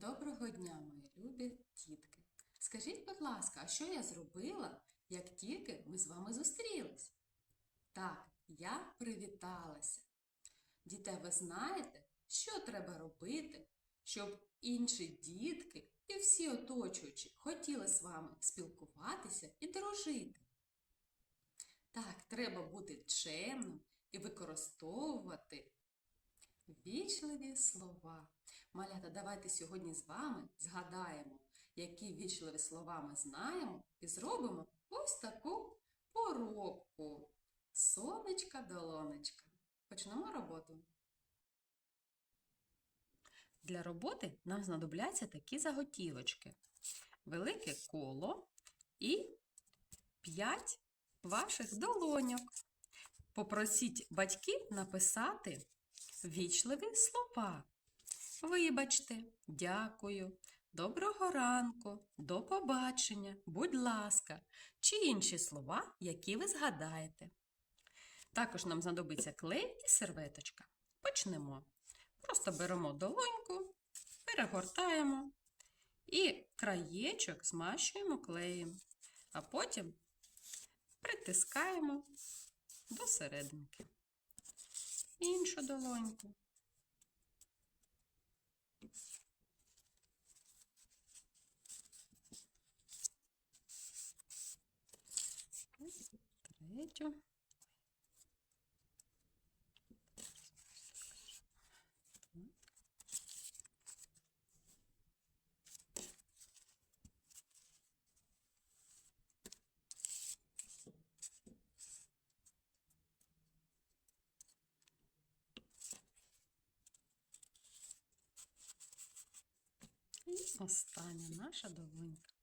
Доброго дня, мої любі дітки. Скажіть, будь ласка, а що я зробила, як тільки ми з вами зустрілись? Так, я привіталася. Діти, ви знаєте, що треба робити, щоб інші дітки і всі оточуючі хотіли з вами спілкуватися і дружити? Так, треба бути чемним і використовувати вічливі слова. Малята, давайте сьогодні з вами згадаємо, які вічливі слова ми знаємо, і зробимо ось таку поробку. Сонечка долонечка. Почнемо роботу. Для роботи нам знадобляться такі заготівочки. Велике коло і 5 ваших долоньок. Попросіть батьків написати вічливі слова. Вибачте, дякую, доброго ранку, до побачення, будь ласка, чи інші слова, які ви згадаєте. Також нам знадобиться клей і серветочка. Почнемо. Просто беремо долоньку, перегортаємо і краєчок змащуємо клеєм, а потім притискаємо до серединки. Іншу долоньку. І остання наша долонька.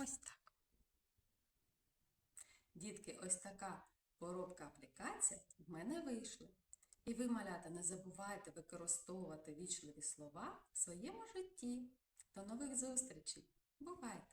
Ось так. Дітки, ось така поробка аплікація в мене вийшла. І ви, малята, не забувайте використовувати вічливі слова в своєму житті. До нових зустрічей! Бувайте!